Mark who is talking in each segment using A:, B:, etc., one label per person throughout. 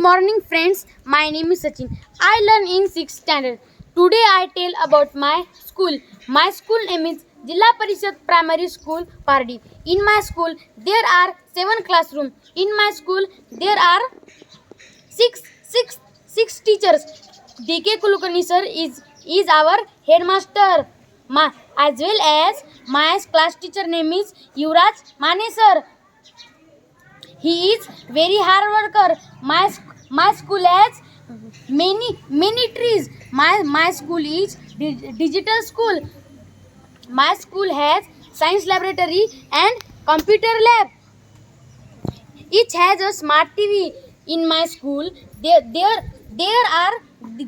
A: morning, friends. My name is Sachin. I learn in 6th standard. Today, I tell about my school. My school name is Jilla Parishad Primary School, Pardi. In my school, there are seven classrooms. In my school, there are six, six, six teachers. D.K. Kulkarni sir is is our headmaster. My, as well as my class teacher name is Yuvraj Mane sir. He is very hard worker. My my school has many many trees. My my school is di- digital school. My school has science laboratory and computer lab. Each has a smart TV. In my school, there there there are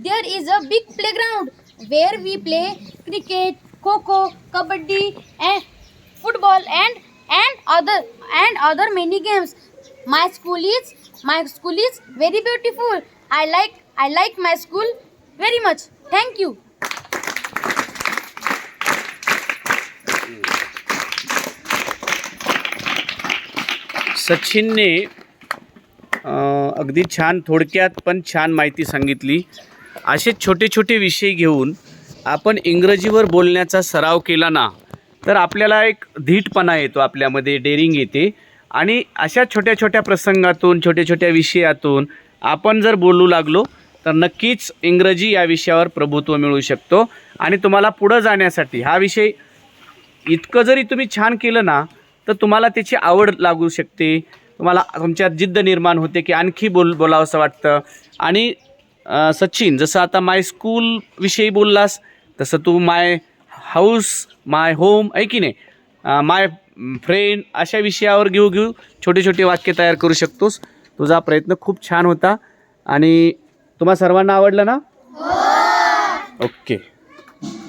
A: there is a big playground where we play cricket, kho kabaddi, and football and and other and other many games. My school is my school is very beautiful I like I like my school very much thank you
B: सचिनने अगदी छान थोडक्यात पण छान माहिती सांगितली. असे छोटे छोटे विषय घेऊन आपण इंग्रजीवर बोलण्याचा सराव केला ना तर आपल्याला एक धीटपणा येतो आपल्यामध्ये डेअरिंग येते. आणि अशा छोट्या छोट्या प्रसंगातून छोट्या छोट्या विषयातून आपण जर बोलू लागलो तर नक्कीच इंग्रजी या विषयावर प्रभुत्व मिळू शकतो. आणि तुम्हाला पुढं जाण्यासाठी हा विषय इतकं जरी तुम्ही छान केलं ना तर तुम्हाला त्याची आवड लागू शकते. तुम्हाला तुमच्यात जिद्द निर्माण होते की आणखी बोल बोलावंसं वाटतं. आणि सचिन जसं आता माय स्कूलविषयी बोललास तसं तू माय हाऊस माय होम आहे की नाही? माय फ्रेंड अशा विषयावर घेऊ घेऊ छोटे छोटे वाक्य तयार करू शकतोस. तुझा प्रयत्न खूप छान होता. आणि तुम्हा सर्वांना आवडलं ना? हो. ओके.